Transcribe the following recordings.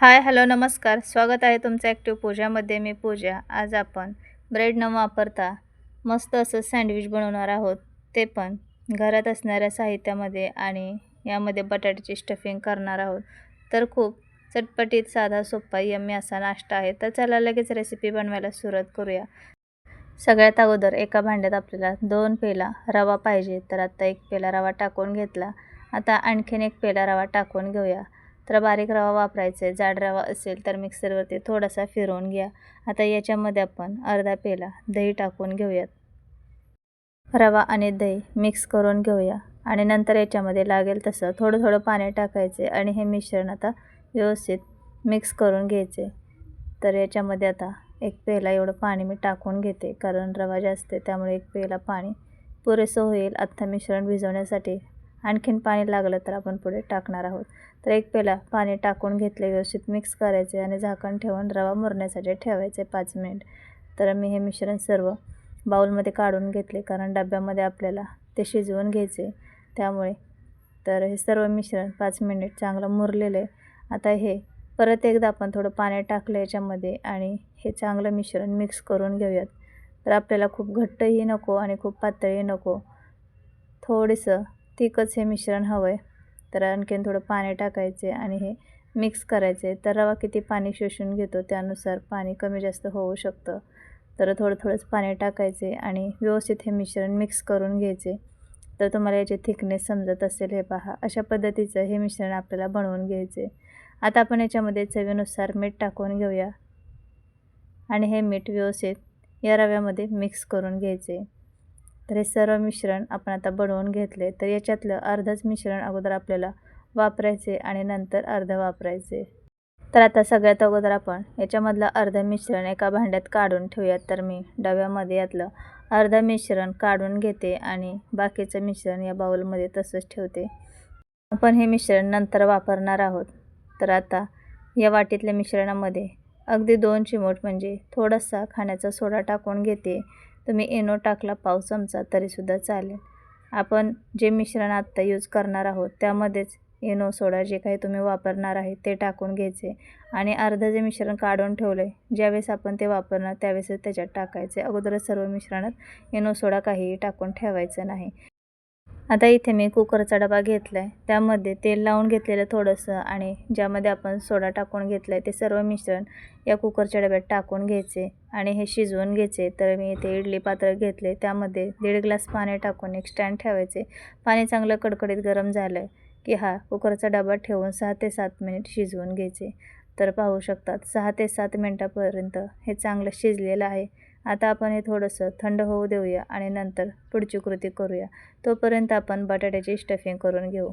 Hi hello नमस्कार. स्वागत आहे तुमचं ॲक्टिव्ह पूजामध्ये मी पूजा. आज आपण ब्रेड न वापरता मस्त असं सँडविच बनवणार आहोत. ते पण घरात असणाऱ्या साहित्यामध्ये आणि यामध्ये बटाट्याची स्टफिंग करणार आहोत. तर खूप चटपटीत साधा सोपा यम्मी असा नाश्ता आहे. तर चला लगेच रेसिपी बनवायला सुरुवात करूया. सगळ्यात अगोदर एका भांड्यात आपल्याला दोन पेला रवा पाहिजे. तर आता एक पेला रवा टाकून घेतला. आता आणखीन एक पेला रवा टाकून घेऊया. तर बारीक रवा वापरायचा आहे. जाड रवा असेल तर मिक्सरवरती थोडासा फिरवून घ्या. आता याच्यामध्ये आपण अर्धा पेला दही टाकून घेऊयात. रवा आणि दही मिक्स करून घेऊया. आणि नंतर याच्यामध्ये लागेल तसं थोडं थोडं पाणी टाकायचे आणि हे मिश्रण आता व्यवस्थित मिक्स करून घ्यायचे. तर याच्यामध्ये आता एक पेला एवढं पाणी मी टाकून घेते. कारण रवा जास्त आहे त्यामुळे एक पेला पाणी पुरेसं होईल. आत्ता मिश्रण भिजवण्यासाठी आणखीन पाणी लागलं तर आपण पुढे टाकणार आहोत. तर एक पेला पाणी टाकून घेतले व्यवस्थित मिक्स करायचे आणि झाकण ठेवून रवा मुरण्यासाठी ठेवायचे पाच मिनिट तर मी हे मिश्रण सर्व बाऊलमध्ये काढून घेतले कारण डब्यामध्ये आपल्याला ते शिजवून घ्यायचे. त्यामुळे तर हे सर्व मिश्रण पाच मिनिट चांगलं मुरलेलं. आहे आता हे परत एकदा आपण थोडं पाणी टाकलं याच्यामध्ये आणि हे चांगलं मिश्रण मिक्स करून घेऊयात. तर आपल्याला खूप घट्टही नको आणि खूप पातळही नको. थोडंसं तिखच हे मिश्रण हवं आहे तर आणखीन थोडं पाणी टाकायचे आणि हे मिक्स करायचे. तर रवा किती पाणी शोषून घेतो त्यानुसार पाणी कमी जास्त होऊ शकतं. तर थोडं थोडंच पाणी टाकायचे आणि व्यवस्थित हे मिश्रण मिक्स करून घ्यायचे. तर तुम्हाला याचे थिकनेस समजत असेल हे पहा. अशा पद्धतीचं हे मिश्रण आपल्याला बनवून घ्यायचे. आता आपण याच्यामध्ये चवीनुसार मीठ टाकून घेऊया. आणि हे मीठ व्यवस्थित या रव्यामध्ये मिक्स करून घ्यायचे. तर हे सर्व मिश्रण आपण आता बनवून घेतले. तर याच्यातलं अर्धच मिश्रण अगोदर आपल्याला वापरायचे आणि नंतर अर्धं वापरायचे. तर आता सगळ्यात अगोदर आपण याच्यामधलं अर्धं मिश्रण एका भांड्यात काढून ठेवूयात. तर मी डव्यामध्ये यातलं अर्धं मिश्रण काढून घेते आणि बाकीचं मिश्रण या बाऊलमध्ये तसंच ठेवते. आपण हे मिश्रण नंतर वापरणार आहोत. तर आता या वाटीतल्या मिश्रणामध्ये अगदी दोन चिमूट म्हणजे थोडासा खाण्याचा सोडा टाकून घेते. तुम्ही इनो टाकला पाव चमचा तरीसुद्धा चालेल. आपण जे मिश्रण आत्ता यूज करणार आहोत त्यामध्येच इनो सोडा जे काही तुम्ही वापरणार आहे ते टाकून घ्यायचे आणि अर्धं जे मिश्रण काढून ठेवलं आहे ज्यावेळेस आपण ते वापरणार त्यावेळेस त्याच्यात टाकायचे. अगोदरच सर्व मिश्रणात इनो सोडा काहीही टाकून ठेवायचं नाही. आता इथे मी कुकरचा डबा घेतला आहे त्यामध्ये तेल लावून घेतलेलं थोडंसं आणि ज्यामध्ये आपण सोडा टाकून घेतलं आहे ते सर्व मिश्रण या कुकरच्या डब्यात टाकून घ्यायचे आणि हे शिजवून घ्यायचे. तर मी इथे इडली पात्र घेतले. त्यामध्ये दीड ग्लास पाणी टाकून एक स्टँड ठेवायचे. पाणी चांगलं कडकडीत गरम झालं की हा कुकरचा डबा ठेवून सहा ते सात मिनिट शिजवून घ्यायचे. तर पाहू शकतात सहा ते सात मिनटापर्यंत हे चांगलं शिजलेलं आहे. आता आपण हे थोडंसं थंड होऊ देऊया आणि नंतर पुढची कृती करूया. तोपर्यंत आपण बटाट्याची स्टफिंग करून घेऊ.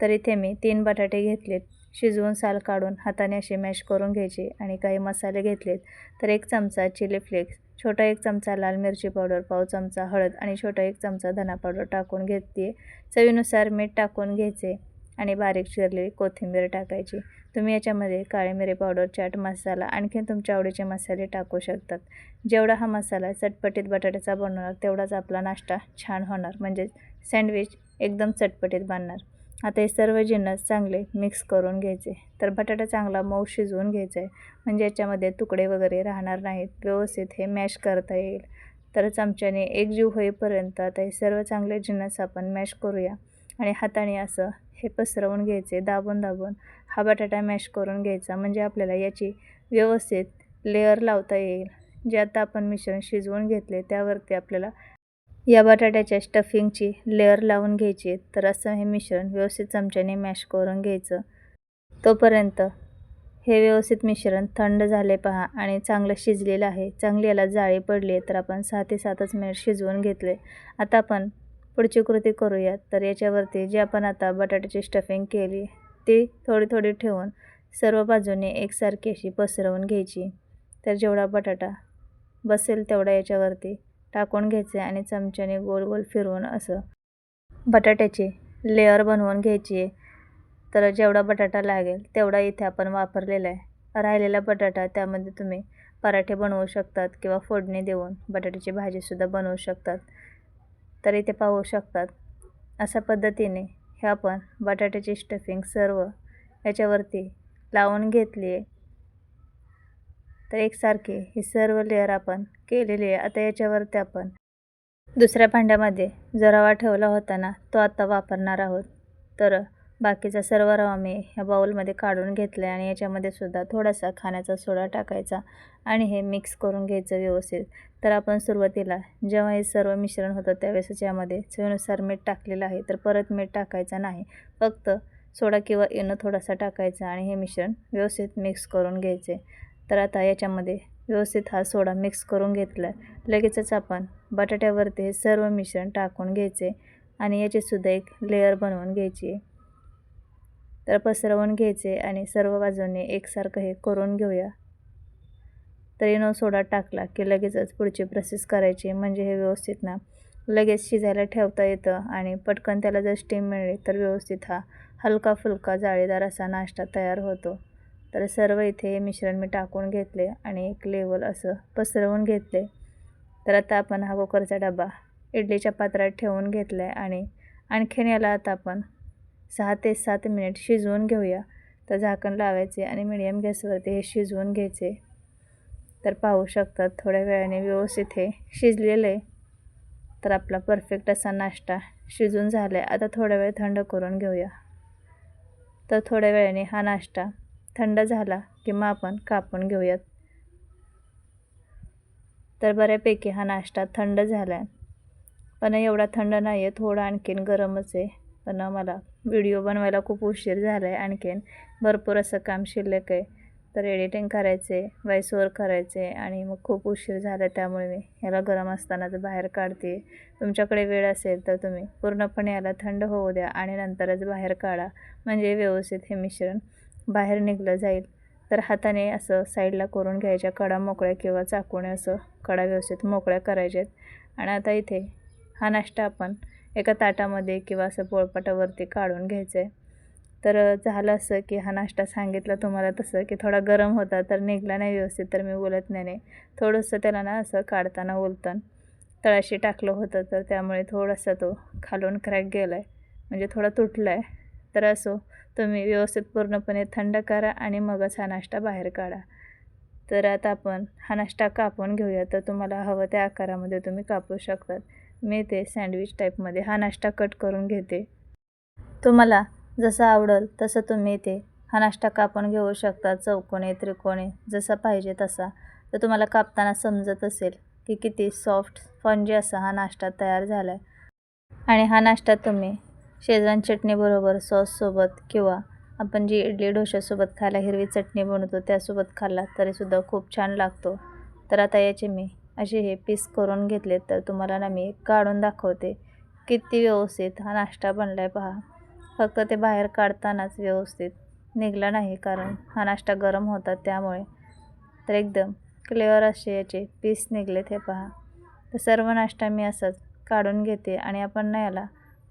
तर इथे मी तीन बटाटे घेतलेत. शिजवून साल काढून हाताने असे मॅश करून घ्यायचे आणि काही मसाले घेतलेत. तर एक चमचा चिली फ्लेक्स छोटा एक चमचा लाल मिरची पावडर पाव चमचा हळद आणि छोटा एक चमचा धना पावडर टाकून घेते चवीनुसार मीठ टाकून घ्यायचे. आणि बारीक चिरलेली कोथिंबीर टाकायची. तुम्ही याच्यामध्ये काळे मिरे पावडर चाट मसाला आणखीन तुमच्या आवडीचे मसाले टाकू शकतात. जेवढा हा मसाला चटपटीत बटाट्याचा बनवणार तेवढाच आपला नाश्ता छान होणार. म्हणजे सँडविच एकदम चटपटीत बनणार. आता हे सर्व जिन्नस चांगले मिक्स करून घ्यायचे. तर बटाटा चांगला मऊ शिजवून घ्यायचा आहे म्हणजे याच्यामध्ये तुकडे वगैरे राहणार नाहीत. व्यवस्थित हे मॅश करता येईल. तर चमच्याने एकजीव होईपर्यंत आता हे सर्व चांगले जिन्नस आपण मॅश करूया. आणि हाताने असं हे पसरवून घ्यायचे दाबून दाबून. हा बटाटा मॅश करून घ्यायचा. म्हणजे आपल्याला याची व्यवस्थित लेअर लावता येईल. जे आता आपण मिश्रण शिजवून घेतले त्यावरती आपल्याला या बटाट्याच्या स्टफिंगची लेअर लावून घ्यायची तर असं हे मिश्रण व्यवस्थित चमच्याने मॅश करून घ्यायचं. तोपर्यंत हे व्यवस्थित मिश्रण थंड झाले पहा आणि चांगलं शिजलेलं आहे. चांगली याला जाळी पडली तर आपण सहा ते सातच मिनिट शिजवून घेतले. आता आपण पुढची कृती करूयात. तर याच्यावरती जे आपण आता बटाट्याची स्टफिंग केली ती थोडी थोडी ठेवून सर्व बाजूने एकसारखी अशी पसरवून घ्यायची. तर जेवढा बटाटा बसेल तेवढा याच्यावरती टाकून घ्यायचे आणि चमच्याने गोल गोल फिरवून असं बटाट्याची लेअर बनवून घ्यायची. आहे तर जेवढा बटाटा लागेल तेवढा इथे आपण वापरलेला आहे. राहिलेला बटाटा त्यामध्ये तुम्ही पराठे बनवू शकतात किंवा फोडणी देऊन बटाट्याची भाजीसुद्धा बनवू शकतात. तर इथे पाहू शकतात. अशा पद्धतीने हे आपण बटाट्याची स्टफिंग सर्व याच्यावरती लावून घेतली आहे. तर एकसारखी ही सर्व लेअर आपण केलेली आहे. आता याच्यावरती आपण दुसऱ्या भांड्यामध्ये जो रवा ठेवला होता ना तो आता वापरणार आहोत. तर बाकीचा सर्व रवा मी ह्या बाऊलमध्ये काढून घेतला आहे आणि याच्यामध्ये सुद्धा थोडासा खाण्याचा सोडा टाकायचा आणि हे मिक्स करून घ्यायचं व्यवस्थित. तर आपण सुरुवातीला जेव्हा हे सर्व मिश्रण होतं त्यावेळेसच यामध्ये चवीनुसार मीठ टाकलेलं आहे. तर परत मीठ टाकायचं नाही. फक्त सोडा किंवा इनो थोडासा टाकायचा आणि हे मिश्रण व्यवस्थित मिक्स करून घ्यायचे. तर आता याच्यामध्ये व्यवस्थित हा सोडा मिक्स करून घेतला. लगेचच आपण बटाट्यावरती हे सर्व मिश्रण टाकून घ्यायचे आणि याचीसुद्धा एक लेअर बनवून घ्यायची. तर पसरवून घ्यायचे आणि सर्व बाजूने एकसारखं हे करून घेऊया. तर इनो सोडा टाकला की लगेचच पुढची प्रोसेस करायची. म्हणजे हे व्यवस्थित ना लगेच शिजायला ठेवता येतं आणि पटकन त्याला जर स्टीम मिळली तर व्यवस्थित हा हलका फुलका जाळीदार असा नाश्ता तयार होतो. तर सर्व इथे हे मिश्रण मी टाकून घेतले आणि एक लेवल असं पसरवून घेतले. तर आता आपण हा कुकरचा डबा इडलीच्या पात्रात ठेवून घेतला आहे आणि आणखीन याला आता आपण सहा ते सात मिनिट शिजवून घेऊया. तर झाकण लावायचे आणि मिडियम गॅसवरती हे शिजवून घ्यायचे. तर पाहू शकतात थोड्या वेळाने व्यवस्थित हे शिजलेलं आहे. तर आपला परफेक्ट असा नाश्ता शिजून झाला आहे आता थोडा वेळ थंड करून घेऊया. तर थोड्या वेळाने हा नाश्ता थंड झाला की मग आपण कापून घेऊयात. तर बऱ्यापैकी हा नाश्ता थंड झाला आहे पण एवढा थंड नाही आहे थोडा आणखीन गरमच आहे. पण मला व्हिडिओ बनवायला खूप उशीर झाला आहे आणखीन. भरपूर असं काम शिल्लक आहे. तर एडिटिंग करायचे व्हॉइस करायचे आणि मग खूप उशीर झाला त्यामुळे मी ह्याला गरम असतानाच बाहेर काढते. तुमच्याकडे वेळ असेल तर तुम्ही पूर्णपणे याला थंड होऊ द्या आणि नंतरच बाहेर काढा. म्हणजे व्यवस्थित हे मिश्रण बाहेर निघलं जाईल. तर हाताने असं साईडला करून घ्यायच्या कडा मोकळ्या किंवा चाकूने असं कडा व्यवस्थित मोकळ्या करायच्यात. आणि आता इथे हा नाश्ता आपण एका ताटामध्ये किंवा असं पोळपाटावरती काढून घ्यायचं आहे तर झालं असं की हा नाश्ता सांगितला तुम्हाला तसं की थोडा गरम होता तर निघला नाही व्यवस्थित तर मी बोलत नाही नाही. थोडंसं त्याला ना असं काढताना बोलताना. तळाशी टाकलं होतं तर त्यामुळे थोडासा तो खालून क्रॅक गेला आहे म्हणजे थोडा तुटला आहे तर असो तुम्ही व्यवस्थित पूर्णपणे थंड करा आणि मगच हा नाश्ता बाहेर काढा. तर आता आपण हा नाश्ता कापून घेऊया. तर तुम्हाला हवं त्या आकारामध्ये तुम्ही कापू शकतात. मी ते सँडविच टाईपमध्ये हा नाश्ता कट करून घेते. तुम्हाला जसं आवडेल तसं तुम्ही इथे हा नाश्ता कापून घेऊ शकता चौकोने त्रिकोणे जसा पाहिजे तसा. तर तुम्हाला कापताना समजत असेल की किती सॉफ्ट स्पंजी असा हा नाश्ता तयार झाला आहे आणि हा नाश्ता तुम्ही शेजवान चटणीबरोबर सॉससोबत किंवा आपण जी इडली डोशासोबत खायला हिरवी चटणी बनवतो त्यासोबत खाल्ला तरीसुद्धा खूप छान लागतो. तर आता याची मी असे हे पीस करून घेतले तर तुम्हाला ना मी काढून दाखवते. किती व्यवस्थित हा नाश्ता बनला आहे पहा. फक्त ते बाहेर काढतानाच व्यवस्थित निघला नाही कारण हा नाश्ता गरम होता त्यामुळे. तर एकदम क्लिअर असे याचे पीस निघलेत हे पहा. तर सर्व नाश्ता मी असंच काढून घेते आणि आपण ना याला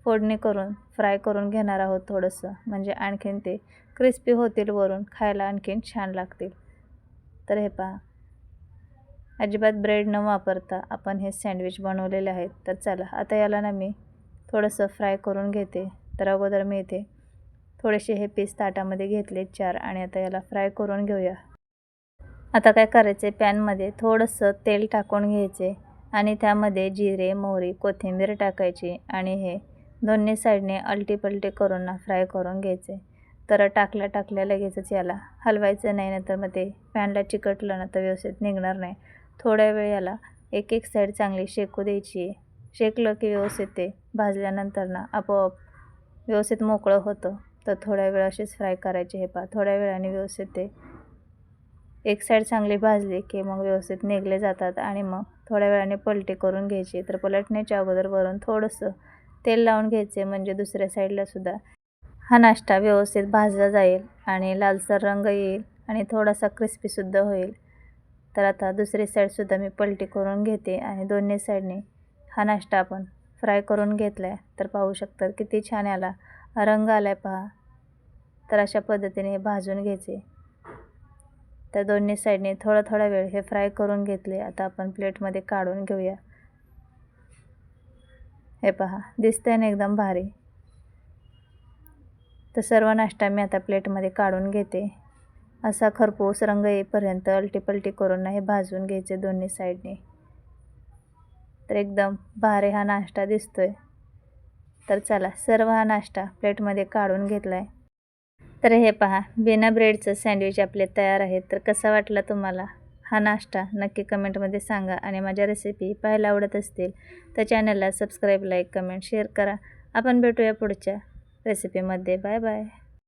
फोडणी करून फ्राय करून घेणार आहोत थोडंसं. म्हणजे आणखीन ते क्रिस्पी होतील वरून खायला आणखीन छान लागतील. तर हे पहा. अजिबात ब्रेड न वापरता आपण हे सँडविच बनवलेले आहेत. तर चला आता याला ना मी थोडंसं फ्राय करून घेते. तर अगोदर मी इथे थोडेसे हे पीस ताटामध्ये घेतले चार आणि आता याला फ्राय करून घेऊया. आता काय करायचे? पॅनमध्ये थोडंसं तेल टाकून घ्यायचे आणि त्यामध्ये जिरे मोहरी कोथिंबीर टाकायची आणि हे दोन्ही साईडने अलटीपलटी करून ना फ्राय करून घ्यायचे. तर टाकल्या टाकल्या लगेचच याला हलवायचं नाही नंतर मग ते पॅनला चिकटलं ना तर व्यवस्थित निघणार नाही. थोड्या वेळ याला एक एक साईड चांगली शेकू द्यायची. शेकलं की व्यवस्थित ते भाजल्यानंतर ना आपोआप व्यवस्थित मोकळं होतं. तर थोड्या वेळ असेच फ्राय करायचे हे पा थोड्या वेळाने व्यवस्थित ते एक साईड चांगली भाजली की मग व्यवस्थित निघले जातात आणि मग थोड्या वेळाने पलटी करून घ्यायची. तर पलटण्याच्या अगोदर वरून थोडंसं तेल लावून घ्यायचे म्हणजे दुसऱ्या साईडला सुद्धा. हा नाश्ता व्यवस्थित भाजला जाईल आणि लालसर रंग येईल आणि थोडासा क्रिस्पीसुद्धा होईल. तर आता दुसरी साईडसुद्धा मी पलटी करून घेते आणि दोन्ही साईडने हा नाश्ता आपण फ्राय करून घेतला आहे तर पाहू शकतात किती छान याला रंग आला आहे पहा. तर अशा पद्धतीने हे भाजून घ्यायचे. तर दोन्ही साईडने थोडा थोडा वेळ हे फ्राय करून घेतले. आता आपण प्लेटमध्ये काढून घेऊया. हे पहा दिसतंय ना एकदम भारी. तर सर्व नाश्ता मी आता प्लेटमध्ये काढून घेते. असा खरपूस रंग येईपर्यंत अलटीपलटी करून हे भाजून घ्यायचे दोन्ही साईडने. तर एकदम भारी हा नाश्ता दिसतोय. तर चला सर्व हा नाश्ता प्लेटमध्ये काढून घेतला आहे तर हे पहा बिना ब्रेडचं सँडविच आपले तयार आहे तर कसा वाटला तुम्हाला हा नाश्ता? नक्की कमेंटमध्ये सांगा आणि माझ्या रेसिपी पाहायला आवडत असतील तर चॅनलला सबस्क्राईब लाईक कमेंट शेअर करा. आपण भेटूया पुढच्या रेसिपीमध्ये. Bye bye.